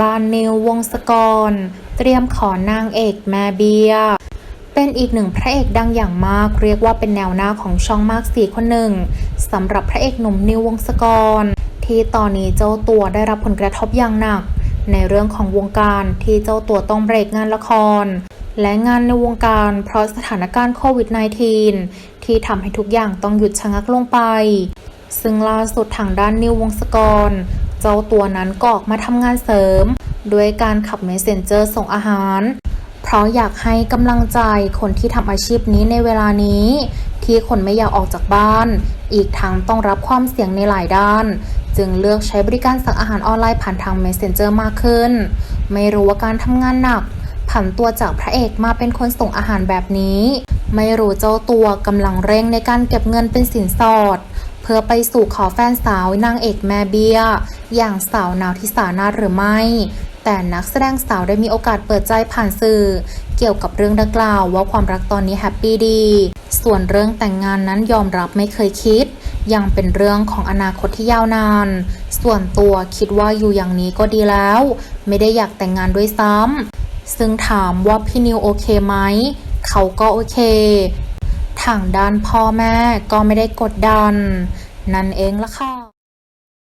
บานนิววงศกร เตรียมขอนางเอกแม่เบียเป็นอีกหนึ่งพระเอกดังอย่างมาก เรียกว่าเป็นแนวหน้าของช่องมากสีคนหนึ่งสำหรับพระเอกหนุ่มนิววงศกร ที่ตอนนี้เจ้าตัวได้รับผลกระทบอย่างหนัก ในเรื่องของวงการที่เจ้าตัวต้องเบรกงานละคร และงานในวงการเพราะสถานการณ์โควิด -19 ที่ทำให้ทุกอย่างต้องหยุดชะงักลงไป ซึ่งล่าสุดทางด้านนิววงศกร เจ้าตัวนั้นก็ออกมาทำงานเสริม ด้วยการขับเมสเซนเจอร์ส่งอาหาร เพราะอยากให้กำลังใจคนที่ทำอาชีพนี้ในเวลานี้ ที่คนไม่อยากออกจากบ้าน อีกทั้งต้องรับความเสี่ยงในหลายด้าน จึงเลือกใช้บริการสั่งอาหารออนไลน์ผ่านทาง Messenger มากขึ้น ไม่รู้ว่าการทำงานหนักผันตัวจากพระเอกมาเป็นคนส่งอาหารแบบนี้ ไม่รู้เจ้าตัวกำลังเร่งในการเก็บเงินเป็นสินสอด เพื่อไปสู่ขอแฟนสาวนางเอกแม่เบี้ย อย่างสาวนาวทิสานาหรือไม่ แต่นักแสดงสาวได้มีโอกาสเปิดใจผ่านสื่อ เกี่ยวกับเรื่องดังกล่าวว่าความรักตอนนี้แฮปปี้ดี ส่วนเรื่องแต่งงานนั้นยอมรับไม่เคยคิด ยังเป็นเรื่องของอนาคตที่ยาวนาน ส่วนตัวคิดว่าอยู่อย่างนี้ก็ดีแล้ว ไม่ได้อยากแต่งงานด้วยซ้ำซึ่งถามว่าพี่นิวโอเคไหม เขาก็โอเค ทางด้านพ่อแม่ก็ไม่ได้กดดัน นั่นเองละค่ะ